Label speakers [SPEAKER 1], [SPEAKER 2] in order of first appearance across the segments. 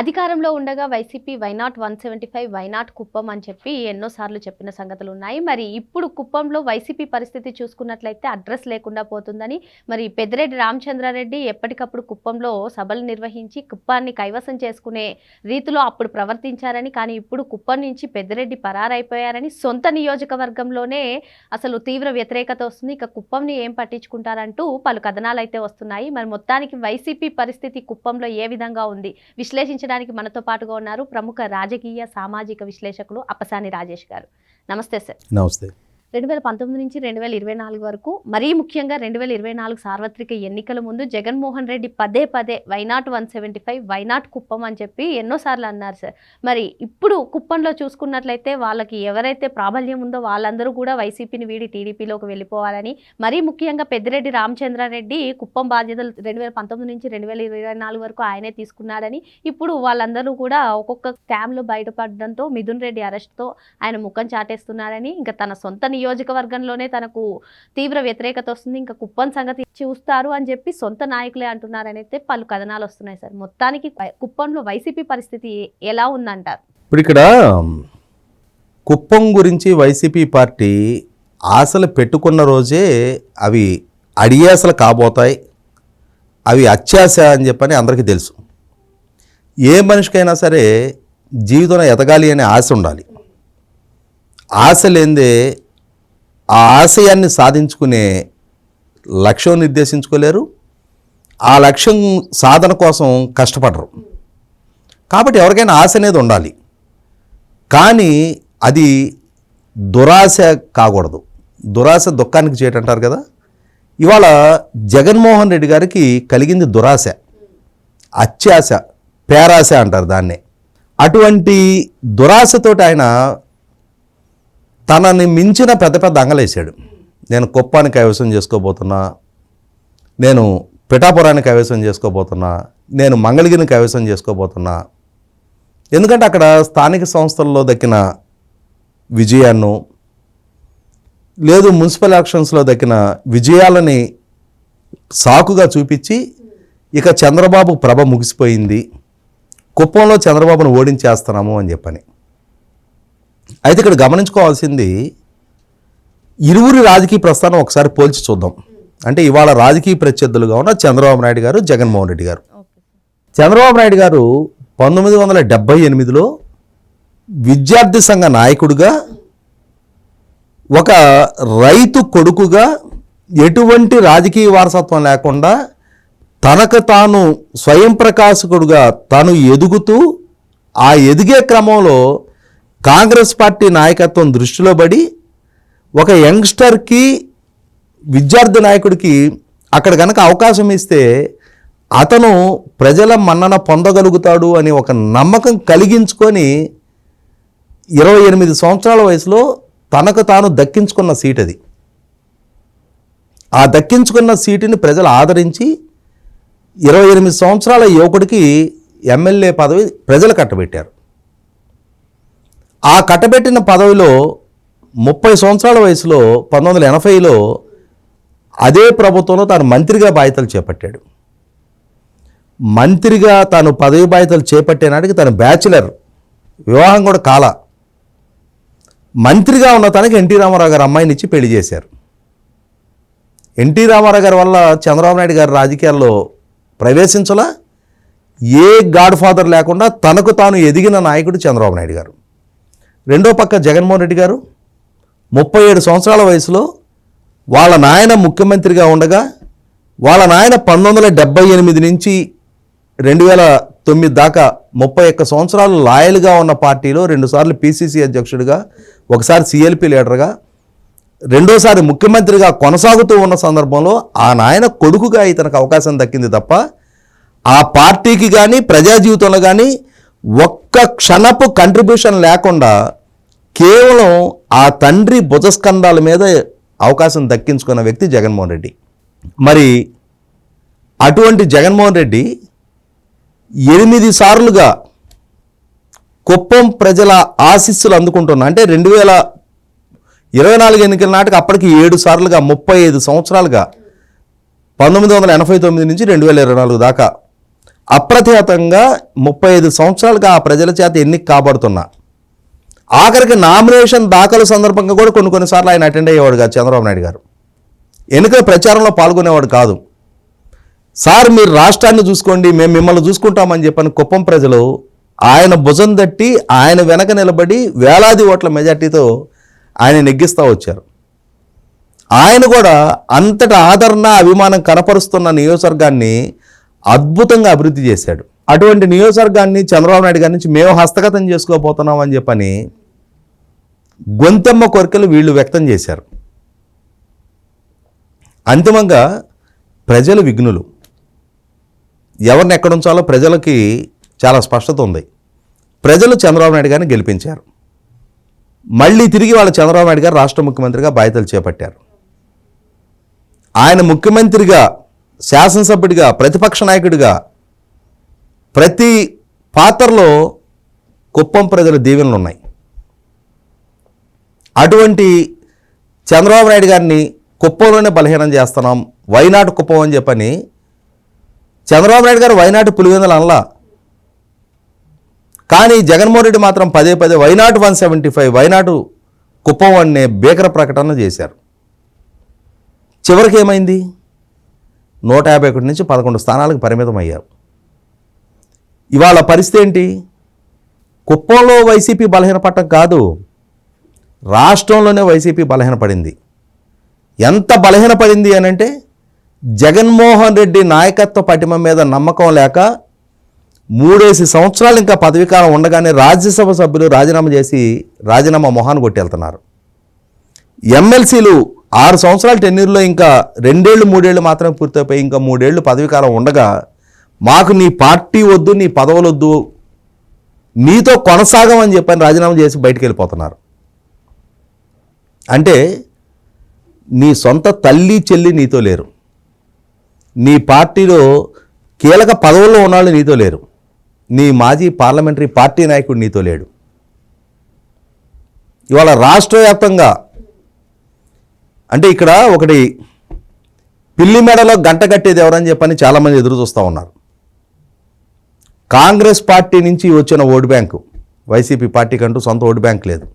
[SPEAKER 1] అధికారంలో ఉండగా YCP why not one seventy five why not Kuppam అని చెప్పి ఎన్నోసార్లు చెప్పిన సంగతులు ఉన్నాయి. మరి ఇప్పుడు కుప్పంలో వైసీపీ పరిస్థితి చూసుకున్నట్లయితే అడ్రస్ లేకుండా పోతుందని మరి పెద్దిరెడ్డి రామచంద్రారెడ్డి ఎప్పటికప్పుడు కుప్పంలో సభలు నిర్వహించి కుప్పాన్ని కైవసం చేసుకునే రీతిలో అప్పుడు ప్రవర్తించారని కానీ ఇప్పుడు కుప్పం నుంచి పెద్దిరెడ్డి పరారైపోయారని సొంత నియోజకవర్గంలోనే అసలు తీవ్ర వ్యతిరేకత వస్తుంది. ఇక కుప్పంని ఏం పట్టించుకుంటారంటూ పలు కథనాలు అయితే వస్తున్నాయి. మరి మొత్తానికి వైసీపీ పరిస్థితి కుప్పంలో ఏ విధంగా ఉంది? చర్చించడానికి మనతో పాటుగా ఉన్నారు ప్రముఖ రాజకీయ సామాజిక విశ్లేషకులు అప్పసాని రాజేష్ గారు. నమస్తే సార్.
[SPEAKER 2] నమస్తే.
[SPEAKER 1] రెండు వేల పంతొమ్మిది నుంచి రెండు వేల ఇరవై నాలుగు వరకు మరీ ముఖ్యంగా రెండు వేల ఇరవై నాలుగు సార్వత్రిక ఎన్నికల ముందు జగన్మోహన్ రెడ్డి పదే పదే why not one seventy five why not Kuppam అని చెప్పి ఎన్నోసార్లు అన్నారు సార్. మరి ఇప్పుడు కుప్పంలో చూసుకున్నట్లయితే వాళ్ళకి ఎవరైతే ప్రాబల్యం ఉందో వాళ్ళందరూ కూడా వైసీపీని వీడి టీడీపీలోకి వెళ్ళిపోవాలని మరీ ముఖ్యంగా పెద్దిరెడ్డి రామచంద్రారెడ్డి కుప్పం బాధ్యతలు రెండు వేల పంతొమ్మిది నుంచి రెండు వేల ఇరవై నాలుగు వరకు ఆయనే తీసుకున్నాడని ఇప్పుడు వాళ్ళందరూ కూడా ఒక్కొక్క స్కామ్లో బయటపడడంతో మిథున్ రెడ్డి అరెస్ట్తో ఆయన ముఖం చాటేస్తున్నాడని ఇంకా తన సొంత నియోజకవర్గంలోనే తనకు తీవ్ర వ్యతిరేకత వస్తుంది. ఇంకా కుప్పం సంగతి చూస్తారు అని చెప్పి సొంత నాయకులే అంటున్నారని అయితే పలు కథనాలు వస్తున్నాయి సార్. మొత్తానికి కుప్పంలో వైసీపీ పరిస్థితి ఎలా ఉందంటారు?
[SPEAKER 2] ఇప్పుడు ఇక్కడ కుప్పం గురించి వైసీపీ పార్టీ ఆశలు పెట్టుకున్న రోజే అవి అడియాసలు కాబోతాయి అవి అత్యాశ అని చెప్పని అందరికీ తెలుసు. ఏ మనిషికైనా సరే జీవితంలో ఎదగాలి అనే ఆశ ఉండాలి. ఆశ లేనిదే ఆ ఆశయాన్ని సాధించుకునే లక్ష్యం నిర్దేశించుకోలేరు. ఆ లక్ష్యం సాధన కోసం కష్టపడరు. కాబట్టి ఎవరికైనా ఆశ అనేది ఉండాలి. కానీ అది దురాశ కాకూడదు. దురాశ దుఃఖానికి చేయటంటారు కదా. ఇవాళ జగన్మోహన్ రెడ్డి గారికి కలిగింది దురాశ. అత్యాశ పేరాశ అంటారు దాన్నే. అటువంటి దురాశతోటి ఆయన తనని మించిన పెద్ద పెద్ద అంగలేశాడు. నేను కుప్పాన్ని కైవసం చేసుకోబోతున్నా నేను పిఠాపురాన్ని కైవసం చేసుకోబోతున్నా నేను మంగళగిరిని కైవసం చేసుకోబోతున్నా. ఎందుకంటే అక్కడ స్థానిక సంస్థల్లో దక్కిన విజయాన్ని లేదు మున్సిపల్ ఎలక్షన్స్లో దక్కిన విజయాలని సాకుగా చూపించి ఇక చంద్రబాబు ప్రభ ముగిసిపోయింది. కుప్పంలో చంద్రబాబును ఓడించేస్తున్నాము అని చెప్పని. అయితే ఇక్కడ గమనించుకోవాల్సింది ఇరువురి రాజకీయ ప్రస్థానం ఒకసారి పోల్చి చూద్దాం. అంటే ఇవాళ రాజకీయ ప్రత్యర్థులుగా ఉన్న చంద్రబాబు నాయుడు గారు జగన్మోహన్ రెడ్డి గారు. చంద్రబాబు నాయుడు గారు పంతొమ్మిది వందల డెబ్బై ఎనిమిదిలో విద్యార్థి సంఘ నాయకుడిగా ఒక రైతు కొడుకుగా ఎటువంటి రాజకీయ వారసత్వం లేకుండా తనకు తాను స్వయం ప్రకాశకుడుగా తాను ఎదుగుతూ ఆ ఎదిగే క్రమంలో కాంగ్రెస్ పార్టీ నాయకత్వం దృష్టిలో పడి ఒక యంగ్స్టర్కి విద్యార్థి నాయకుడికి అక్కడ కనుక అవకాశం ఇస్తే అతను ప్రజల మన్నన పొందగలుగుతాడు అని ఒక నమ్మకం కలిగించుకొని ఇరవై ఎనిమిది సంవత్సరాల వయసులో తనకు తాను దక్కించుకున్న సీట్ అది. ఆ దక్కించుకున్న సీటుని ప్రజలు ఆదరించి ఇరవై ఎనిమిది సంవత్సరాల యువకుడికి ఎమ్మెల్యే పదవి ప్రజలు కట్టబెట్టారు. ఆ కట్టబెట్టిన పదవిలో ముప్పై సంవత్సరాల వయసులో పంతొమ్మిది వందల ఎనభైలో అదే ప్రభుత్వంలో తాను మంత్రిగా బాధ్యతలు చేపట్టాడు. మంత్రిగా తాను పదవి బాధ్యతలు చేపట్టే నాటికి తను బ్యాచిలర్ వివాహం కూడా కాల. మంత్రిగా ఉన్న తనకి ఎన్టీ రామారావు గారు అమ్మాయిని ఇచ్చి పెళ్ళి చేశారు. ఎన్టీ రామారావు గారి వల్ల చంద్రబాబు నాయుడు గారు రాజకీయాల్లో ప్రవేశించలా ఏ గాడ్ ఫాదర్ లేకుండా తనకు తాను ఎదిగిన నాయకుడు చంద్రబాబు నాయుడు గారు. రెండో పక్క జగన్మోహన్ రెడ్డి గారు ముప్పై ఏడు సంవత్సరాల వయసులో వాళ్ళ నాయన ముఖ్యమంత్రిగా ఉండగా వాళ్ళ నాయన పంతొమ్మిది వందల డెబ్బై ఎనిమిది నుంచి రెండు వేల తొమ్మిది దాకా ముప్పై ఒక్క సంవత్సరాలు లాయల్గా ఉన్న పార్టీలో రెండుసార్లు పీసీసీ అధ్యక్షుడిగా ఒకసారి సిఎల్పి లీడర్గా రెండోసారి ముఖ్యమంత్రిగా కొనసాగుతూ ఉన్న సందర్భంలో ఆ నాయన కొడుకుగా ఇతనికి అవకాశం దక్కింది తప్ప ఆ పార్టీకి కానీ ప్రజా జీవితంలో కానీ ఒక్క క్షణపు కంట్రిబ్యూషన్ లేకుండా కేవలం ఆ తండ్రి భుజస్కంధాల మీద అవకాశం దక్కించుకున్న వ్యక్తి జగన్మోహన్ రెడ్డి. మరి అటువంటి జగన్మోహన్ రెడ్డి ఎనిమిది సార్లుగా కుప్పం ప్రజల ఆశీస్సులు అందుకుంటున్నా అంటే రెండు వేల ఇరవై నాలుగు ఎన్నికల నాటికి అప్పటికి ఏడు సార్లుగా ముప్పై ఐదు సంవత్సరాలుగా పంతొమ్మిది వందల ఎనభై తొమ్మిది నుంచి రెండు వేల ఇరవై నాలుగు దాకా అప్రతిహతంగా ముప్పై ఐదు సంవత్సరాలుగా ఆ ప్రజల చేత ఎన్నిక కాబడుతున్నా. ఆఖరికి నామినేషన్ దాఖలు సందర్భంగా కూడా కొన్ని కొన్నిసార్లు ఆయన అటెండ్ అయ్యేవాడు కాదు చంద్రబాబు నాయుడు గారు. ఎన్నికల ప్రచారంలో పాల్గొనేవాడు కాదు. సార్ మీరు రాష్ట్రాన్ని చూసుకోండి మేము మిమ్మల్ని చూసుకుంటామని చెప్పని కుప్పం ప్రజలు ఆయన భుజం తట్టి ఆయన వెనక నిలబడి వేలాది ఓట్ల మెజార్టీతో ఆయన నెగ్గిస్తూ వచ్చారు. ఆయన కూడా అంతటి ఆదరణ అభిమానం కనపరుస్తున్న నియోజకవర్గాన్ని అద్భుతంగా అభివృద్ధి చేశాడు. అటువంటి నియోజకవర్గాన్ని చంద్రబాబు నాయుడు గారి నుంచి మేము హస్తగతం చేసుకోబోతున్నాం అని చెప్పని గొంతెమ్మ కోరికలు వీళ్ళు వ్యక్తం చేశారు. అంతిమంగా ప్రజలు విఘ్నులు. ఎవరిని ఎక్కడ ఉంచాలో ప్రజలకి చాలా స్పష్టత ఉంది. ప్రజలు చంద్రబాబు నాయుడు గారిని గెలిపించారు. మళ్ళీ తిరిగి వాళ్ళ చంద్రబాబు నాయుడు గారు రాష్ట్ర ముఖ్యమంత్రిగా బాధ్యతలు చేపట్టారు. ఆయన ముఖ్యమంత్రిగా శాసనసభ్యుడిగా ప్రతిపక్ష నాయకుడిగా ప్రతి పాత్రలో కుప్పం ప్రజల దీవెనలు ఉన్నాయి. అటువంటి చంద్రబాబు నాయుడు గారిని కుప్పంలోనే బలహీనం చేస్తున్నాం వైనాటు కుప్పం అని చెప్పని చంద్రబాబు నాయుడు గారు వైనాటి పులివెందులు అనలా. కానీ జగన్మోహన్ రెడ్డి మాత్రం పదే పదే why not one seventy five why not Kuppam అనే భీకర ప్రకటన చేశారు. చివరికి ఏమైంది? నూట యాభై ఒకటి నుంచి పదకొండు స్థానాలకు పరిమితం అయ్యారు ఇవాళ పరిస్థితి ఏంటి? కుప్పంలో వైసీపీ బలహీనపడటం కాదు రాష్ట్రంలోనే వైసీపీ బలహీనపడింది. ఎంత బలహీనపడింది అని అంటే జగన్మోహన్ రెడ్డి నాయకత్వ పటిమ మీద నమ్మకం లేక మూడేసి సంవత్సరాలు ఇంకా పదవీకాలం ఉండగానే రాజ్యసభ సభ్యులు రాజీనామా చేసి రాజీనామా మొహాన్ని కొట్టేళ్తున్నారు. ఎమ్మెల్సీలు ఆరు సంవత్సరాల టెన్యూర్లో ఇంకా రెండేళ్ళు మూడేళ్ళు మాత్రమే పూర్తయిపోయి ఇంకా మూడేళ్ళు పదవీకాలం ఉండగా మాకు నీ పార్టీ వద్దు నీ పదవులు వద్దు నీతో కొనసాగమని చెప్పని రాజీనామా చేసి బయటికి వెళ్ళిపోతున్నారు. అంటే నీ సొంత తల్లి చెల్లి నీతో లేరు. నీ పార్టీలో కీలక పదవుల్లో ఉన్నాళ్ళు నీతో లేరు. నీ మాజీ పార్లమెంటరీ పార్టీ నాయకుడు నీతో లేడు. ఇవాళ రాష్ట్ర వ్యాప్తంగా అంటే ఇక్కడ ఒకటి పిల్లి మెడలో గంట కట్టేది ఎవరని చెప్పని చాలామంది ఎదురు చూస్తూ ఉన్నారు. కాంగ్రెస్ పార్టీ నుంచి వచ్చిన ఓటు బ్యాంకు వైసీపీ పార్టీకి అంటూ సొంత ఓటు బ్యాంక్ లేదు.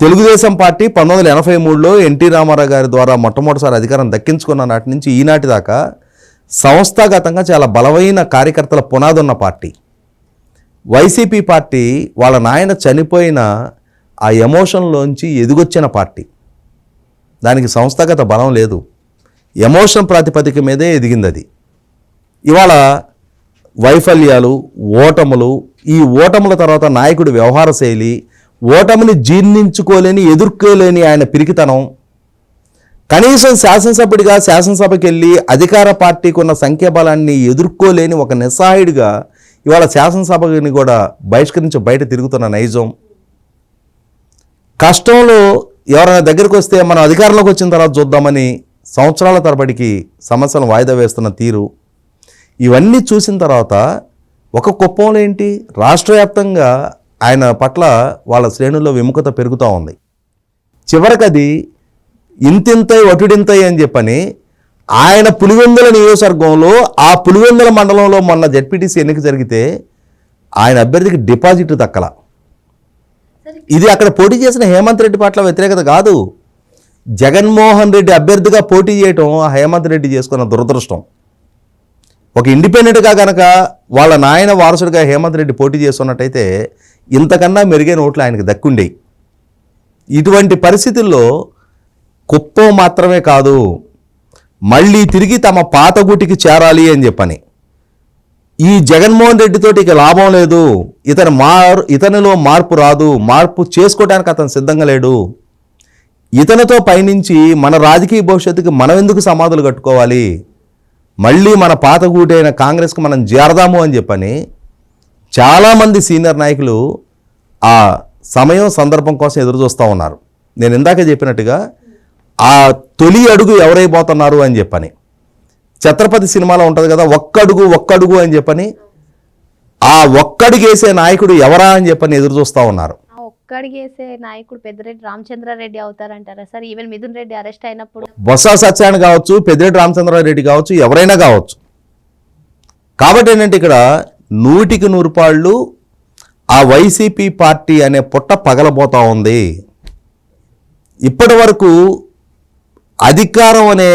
[SPEAKER 2] తెలుగుదేశం పార్టీ పంతొమ్మిది వందల ఎనభై మూడులో ఎన్టీ రామారావు గారి ద్వారా మొట్టమొదటిసారి అధికారం దక్కించుకున్న నాటి నుంచి ఈనాటి దాకా సంస్థాగతంగా చాలా బలమైన కార్యకర్తల పునాది ఉన్న పార్టీ. వైసీపీ పార్టీ వాళ్ళ నాయన చనిపోయిన ఆ ఎమోషన్లోంచి ఎదిగొచ్చిన పార్టీ. దానికి సంస్థాగత బలం లేదు. ఎమోషన్ ప్రాతిపదిక మీదే ఎదిగింది అది ఇవాళ వైఫల్యాలు ఓటములు ఈ ఓటముల తర్వాత నాయకుడి వ్యవహార శైలి ఓటమిని జీర్ణించుకోలేని ఎదుర్కోలేని ఆయన పిరికితనం. కనీసం శాసనసభ్యుడిగా శాసనసభకి వెళ్ళి అధికార పార్టీకి ఉన్న సంఖ్యాబలాన్ని ఎదుర్కోలేని ఒక నిస్సహాయుడిగా ఇవాళ శాసనసభని కూడా బహిష్కరించి బయట తిరుగుతున్న నైజం. కష్టంలో ఎవరైనా దగ్గరికి వస్తే మనం అధికారంలోకి వచ్చిన తర్వాత చూద్దామని సంవత్సరాల తరబడికి సమస్యలను వాయిదా వేస్తున్న తీరు. ఇవన్నీ చూసిన తర్వాత ఒక కుప్పంలో ఏంటి? రాష్ట్ర వ్యాప్తంగా ఆయన పట్ల వాళ్ళ శ్రేణుల్లో విముఖత పెరుగుతూ ఉంది. చివరికి అది ఇంతింతై ఒటుడింతై అని చెప్పని ఆయన పులివెందుల నియోజకవర్గంలో ఆ పులివెందుల మండలంలో మొన్న జడ్పీటీసీ ఎన్నిక జరిగితే ఆయన అభ్యర్థికి డిపాజిట్ దక్కలా. ఇది అక్కడ పోటీ చేసిన హేమంత్ రెడ్డి పట్ల వ్యతిరేకత కాదు. జగన్మోహన్ రెడ్డి అభ్యర్థిగా పోటీ చేయటం ఆ హేమంత్ రెడ్డి చేసుకున్న దురదృష్టం. ఒక ఇండిపెండెంట్గా కనుక వాళ్ళ నాయన వారసుడిగా హేమంత్ రెడ్డి పోటీ చేస్తున్నట్టయితే ఇంతకన్నా మెరుగైన ఓట్లు ఆయనకు దక్కుండేవి ఇటువంటి పరిస్థితుల్లో కుప్పం మాత్రమే కాదు మళ్ళీ తిరిగి తమ పాత గుటికి చేరాలి అని చెప్పని. ఈ జగన్మోహన్ రెడ్డితోటి ఇక లాభం లేదు. ఇతను మార్ ఇతనిలో మార్పు రాదు. మార్పు చేసుకోవడానికి అతను సిద్ధంగా లేడు. ఇతనితో పయనించి మన రాజకీయ భవిష్యత్తుకి మనం ఎందుకు సమాధులు కట్టుకోవాలి? మళ్ళీ మన పాత గూటైన కాంగ్రెస్కి మనం చేరదాము అని చెప్పని చాలామంది సీనియర్ నాయకులు ఆ సమయం సందర్భం కోసం ఎదురు చూస్తూ ఉన్నారు. నేను ఇందాక చెప్పినట్టుగా ఆ తొలి అడుగు ఎవరైపోతున్నారు అని చెప్పని. ఛత్రపతి సినిమాలో ఉంటుంది కదా ఒక్కడుగు ఒక్కడుగు అని చెప్పని ఆ ఒక్కడుగు వేసే నాయకుడు ఎవరా అని చెప్పని ఎదురు చూస్తూ ఉన్నారు.
[SPEAKER 1] ఒక్కడిగేసే నాయకుడు Peddireddy Ramachandra Reddy అవుతారంటారా sir? Even Mithun Reddy arrest అయినప్పుడు.
[SPEAKER 2] బొత్స సత్యాన్ని కావచ్చు పెద్దిరెడ్డి రామచంద్రారెడ్డి కావచ్చు ఎవరైనా కావచ్చు. కాబట్టి ఏంటంటే ఇక్కడ నూటికి నూరు పాళ్ళు ఆ వైసీపీ పార్టీ అనే పుట్ట పగలబోతా ఉంది. ఇప్పటి వరకు అధికారం అనే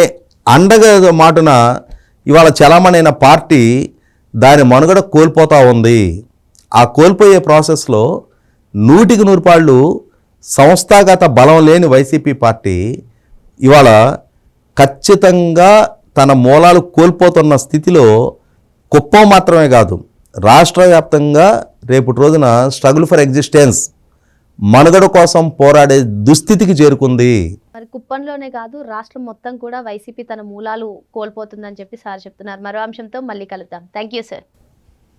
[SPEAKER 2] అండగా మాటున ఇవాళ చలామణైన పార్టీ దాని మనుగడ కోల్పోతూ ఉంది. ఆ కోల్పోయే ప్రాసెస్లో నూటికి నూరు పాళ్ళు సంస్థాగత బలం లేని వైసీపీ పార్టీ ఇవాళ ఖచ్చితంగా తన మూలాలు కోల్పోతున్న స్థితిలో కుప్పం మాత్రమే కాదు రాష్ట్ర వ్యాప్తంగా రేపటి రోజున స్ట్రగుల్ ఫర్ ఎగ్జిస్టెన్స్ మనుగడ కోసం పోరాడే దుస్థితికి చేరుకుంది.
[SPEAKER 1] మరి కుప్పంలోనే కాదు రాష్ట్రం మొత్తం కూడా వైసీపీ తన మూలాలు కోల్పోతుందని చెప్పి సార్ చెప్తున్నారు. మరో అంశంతో మళ్ళీ కలుద్దాం. Thank you sir